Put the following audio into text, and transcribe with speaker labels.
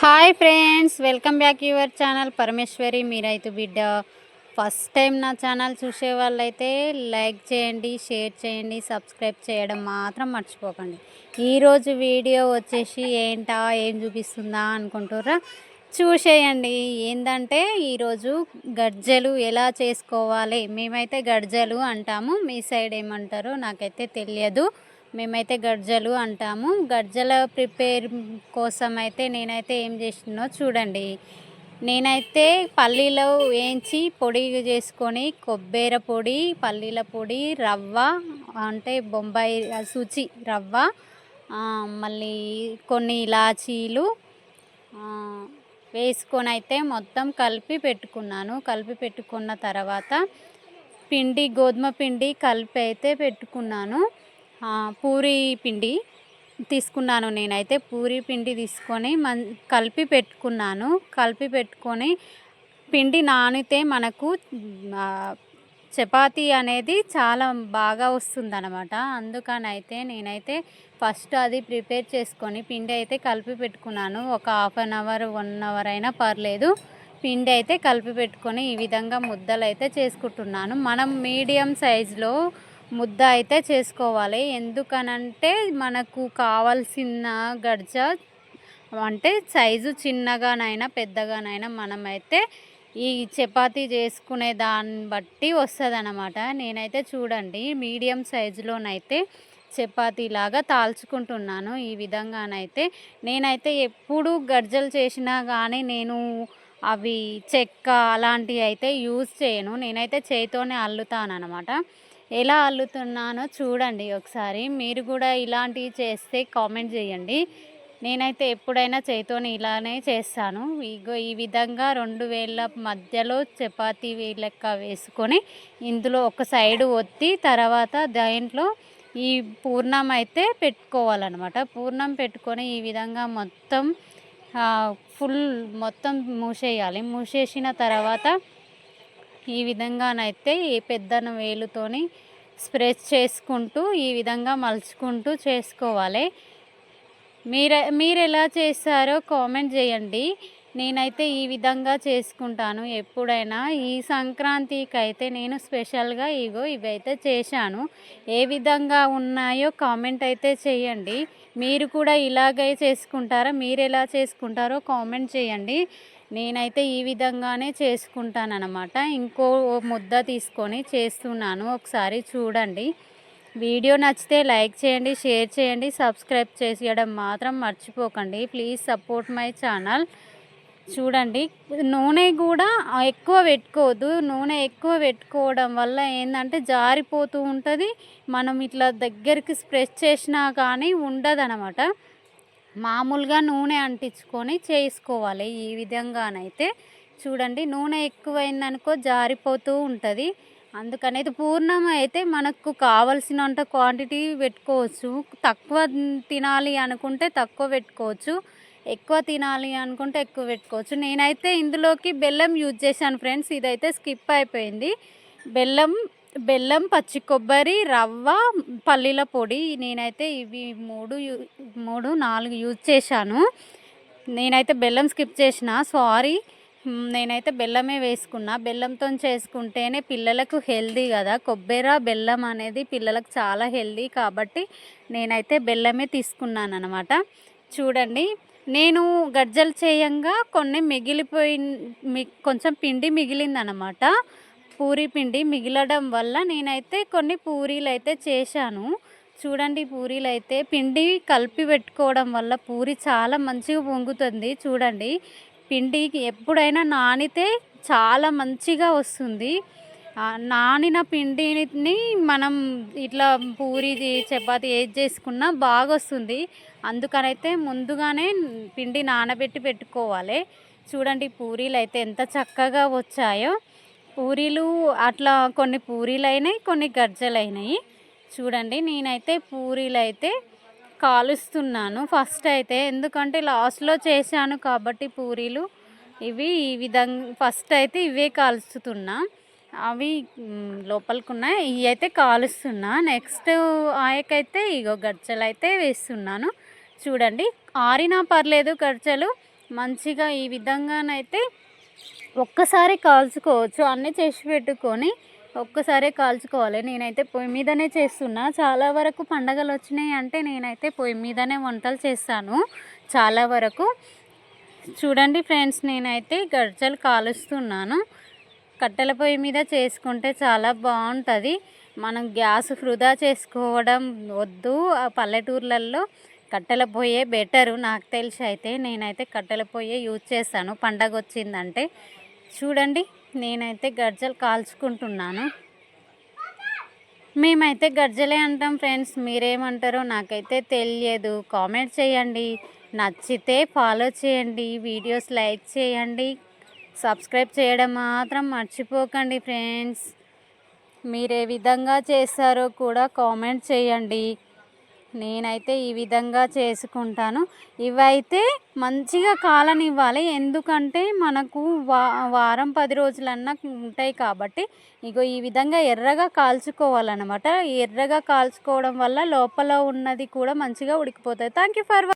Speaker 1: Hi friends welcome back your channel Parameshwari మీరైతే బిడ్డ. First time నా ఛానల్ చూసే వాళ్ళైతే లైక్ చేయండి షేర్ చేయండి సబ్స్క్రైబ్ చేయడం మాత్రం మర్చిపోకండి. ఈరోజు వీడియో వచ్చేసి ఏంటా ఏం చూపిస్తుందా అనుకుంటుర్రా? చూసేయండి. ఏంటంటే ఈరోజు గడ్జలు ఎలా చేసుకోవాలి? మేమైతే గడ్జలు అంటాము. మీ సైడ్ ఏమంటారో నాకైతే తెలియదు. మేమైతే గడ్జలు అంటాము. గడ్జల ప్రిపేర్ కోసం అయితే నేనైతే ఏం చేసినో చూడండి. నేనైతే పల్లీలో వేయించి పొడి చేసుకొని కొబ్బెర పొడి పల్లీల పొడి రవ్వ అంటే బొంబాయి సూచి రవ్వ మళ్ళీ కొన్ని ఇలాచీలు వేసుకొని అయితే మొత్తం కలిపి పెట్టుకున్నాను. కలిపి పెట్టుకున్న తర్వాత పిండి గోధుమ పిండి కలిపి అయితే పెట్టుకున్నాను. పూరి పిండి తీసుకున్నాను నేనైతే. పూరి పిండి తీసుకొని మన్ కలిపి పెట్టుకున్నాను. కలిపి పెట్టుకొని పిండి నానితే మనకు చపాతీ అనేది చాలా బాగా వస్తుందన్నమాట. అందుకనైతే నేనైతే ఫస్ట్ అది ప్రిపేర్ చేసుకొని పిండి అయితే కలిపి పెట్టుకున్నాను. ఒక half an hour one hour అయినా పర్లేదు. పిండి అయితే కలిపి పెట్టుకొని ఈ విధంగా ముద్దలు అయితే చేసుకుంటున్నాను. మనం మీడియం సైజులో ముద్ద అయితే చేసుకోవాలి. ఎందుకనంటే మనకు కావాల్సిన గడ్జ అంటే సైజు చిన్నగానైనా పెద్దగానైనా మనమైతే ఈ చపాతీ చేసుకునే దాన్ని బట్టి వస్తుంది అనమాట నేనైతే చూడండి మీడియం సైజులోనైతే చపాతీలాగా తాల్చుకుంటున్నాను. ఈ విధంగానైతే నేనైతే ఎప్పుడు గర్జలు చేసినా కానీ నేను అవి చెక్క అలాంటివి అయితే యూజ్ చేయను. నేనైతే చేతితోనే అల్లుతాను అనమాట ఎలా అల్లుతున్నానో చూడండి ఒకసారి. మీరు కూడా ఇలాంటివి చేస్తే కామెంట్ చేయండి. నేనైతే ఎప్పుడైనా చేతితోని ఇలానే చేస్తాను. ఇగో ఈ విధంగా రెండు వేల మధ్యలో చపాతీ లెక్క వేసుకొని ఇందులో ఒక సైడు ఒత్తి తర్వాత దాంట్లో ఈ పూర్ణం అయితే పెట్టుకోవాలన్నమాట. పూర్ణం పెట్టుకొని ఈ విధంగా మొత్తం ఫుల్ మొత్తం మూసేయాలి. మూసేసిన తర్వాత ఈ విధంగానైతే ఈ పెద్దన వేలుతోని స్ప్రెస్ చేసుకుంటూ ఈ విధంగా మలుచుకుంటూ చేసుకోవాలి. మీరు మీరు ఎలా చేస్తారో కామెంట్ చేయండి. నేనైతే ఈ విధంగా చేసుకుంటాను. ఎప్పుడైనా ఈ సంక్రాంతికి అయితే నేను స్పెషల్గా ఇగో ఇవైతే చేశాను. ఏ విధంగా ఉన్నాయో కామెంట్ అయితే చేయండి. మీరు కూడా ఇలాగే చేసుకుంటారా? మీరు ఎలా చేసుకుంటారో కామెంట్ చేయండి. నేనైతే ఈ విధంగానే చేసుకుంటాను అనమాట ఇంకో ముద్ద తీసుకొని చేస్తున్నాను. ఒకసారి చూడండి. వీడియో నచ్చితే లైక్ చేయండి షేర్ చేయండి సబ్స్క్రైబ్ చేయడం మాత్రం మర్చిపోకండి. Please support my channel. చూడండి. నూనె కూడా ఎక్కువ పెట్టుకోవద్దు. నూనె ఎక్కువ పెట్టుకోవడం వల్ల ఏంటంటే జారిపోతూ ఉంటుంది. మనం ఇట్లా దగ్గరికి స్ప్రెస్ చేసినా కానీ ఉండదనమాట. మామూలుగా నూనె అంటించుకొని చేసుకోవాలి ఈ విధంగానైతే. చూడండి నూనె ఎక్కువైందనుకో జారిపోతూ ఉంటుంది. అందుకనైతే పూర్ణం అయితే మనకు కావలసినంత క్వాంటిటీ పెట్టుకోవచ్చు. తక్కువ తినాలి అనుకుంటే తక్కువ పెట్టుకోవచ్చు. ఎక్కువ తినాలి అనుకుంటే ఎక్కువ పెట్టుకోవచ్చు. నేనైతే ఇందులోకి బెల్లం యూజ్ చేశాను ఫ్రెండ్స్. ఇదైతే స్కిప్ అయిపోయింది. బెల్లం బెల్లం పచ్చి కొబ్బరి రవ్వ పల్లీల పొడి నేనైతే ఇవి మూడు మూడు నాలుగు యూజ్ చేశాను. నేనైతే బెల్లం స్కిప్ చేసిన. సారీ. నేనైతే బెల్లమే వేసుకున్నా. బెల్లంతో చేసుకుంటేనే పిల్లలకు హెల్దీ కదా. కొబ్బరి బెల్లం అనేది పిల్లలకు చాలా హెల్దీ కాబట్టి నేనైతే బెల్లమే తీసుకున్నాను అనమాట చూడండి. నేను గజ్జలు చేయంగా కొన్ని మిగిలిపోయి కొంచెం పిండి మిగిలిందనమాట పూరి పిండి మిగిలడం వల్ల నేనైతే కొన్ని పూరీలు అయితే చేశాను. చూడండి పూరీలు అయితే పిండి కలిపి పెట్టుకోవడం వల్ల పూరి చాలా మంచిగా పొంగుతుంది. చూడండి పిండికి ఎప్పుడైనా నానితే చాలా మంచిగా వస్తుంది. నానిన పిండిని మనం ఇట్లా పూరి చపాతి ఏది చేసుకున్నా బాగా వస్తుంది అందుకనైతే ముందుగానే పిండి నానబెట్టి పెట్టుకోవాలి. చూడండి పూరీలు అయితే ఎంత చక్కగా వచ్చాయో. పూరీలు అట్లా కొన్ని పూరీలు అయినాయి కొన్ని గజ్జలు అయినాయి చూడండి నేనైతే పూరీలు అయితే కాలుస్తున్నాను ఫస్ట్ అయితే ఎందుకంటే లాస్ట్లో చేశాను కాబట్టి పూరీలు ఇవి ఈ విధంగా ఫస్ట్ అయితే ఇవే కాల్చుతున్నా. అవి మ్, లోపలికి ఉన్నాయి ఇవి అయితే కాలుస్తున్నా. నెక్స్ట్ ఆయకైతే ఇగో గడ్చలు అయితే వేస్తున్నాను. చూడండి ఆరినా పర్లేదు గడ్చలు. మంచిగా ఈ విధంగానైతే ఒక్కసారి కాల్చుకోవచ్చు. అన్నీ చేసి పెట్టుకొని ఒక్కసారే కాల్చుకోవాలి. నేనైతే పొయ్యి మీదనే చేస్తున్నా. చాలా వరకు పండగలు వచ్చినాయి అంటే నేనైతే పొయ్యి మీదనే వంటలు చేస్తాను. చాలా వరకు. చూడండి ఫ్రెండ్స్ నేనైతే గర్జలు కాలుస్తున్నాను. కట్టెల పొయ్యి మీద చేసుకుంటే చాలా బాగుంటుంది. మనం గ్యాస్ వృధా చేసుకోవడం వద్దు. ఆ పల్లెటూర్లలో కట్టెల పొయ్యే బెటరు. నాకు తెలిసి అయితే నేనైతే కట్టెల పొయ్యే యూజ్ చేస్తాను. పండగ వచ్చిందంటే చూడండి నేనైతే గజ్జలు కాల్చుకుంటున్నాను. మేమైతే గజ్జలే అంటాం ఫ్రెండ్స్. మీరేమంటారో నాకైతే తెలియదు. కామెంట్ చేయండి. నచ్చితే ఫాలో చేయండి. వీడియోస్ లైక్ చేయండి. సబ్స్క్రైబ్ చేయడం మాత్రం మర్చిపోకండి ఫ్రెండ్స్. మీరు ఏ విధంగా చేస్తారో కూడా కామెంట్ చేయండి. నేనైతే ఈ విధంగా చేసుకుంటాను. ఇవైతే మంచిగా కాలనివ్వాలి. ఎందుకంటే మనకు వా వారం పది రోజులన్నా ఉంటాయి కాబట్టి ఇగో ఈ విధంగా ఎర్రగా కాల్చుకోవాలన్నమాట. ఎర్రగా కాల్చుకోవడం వల్ల లోపల ఉన్నది కూడా మంచిగా ఉడికిపోతుంది. Thank you for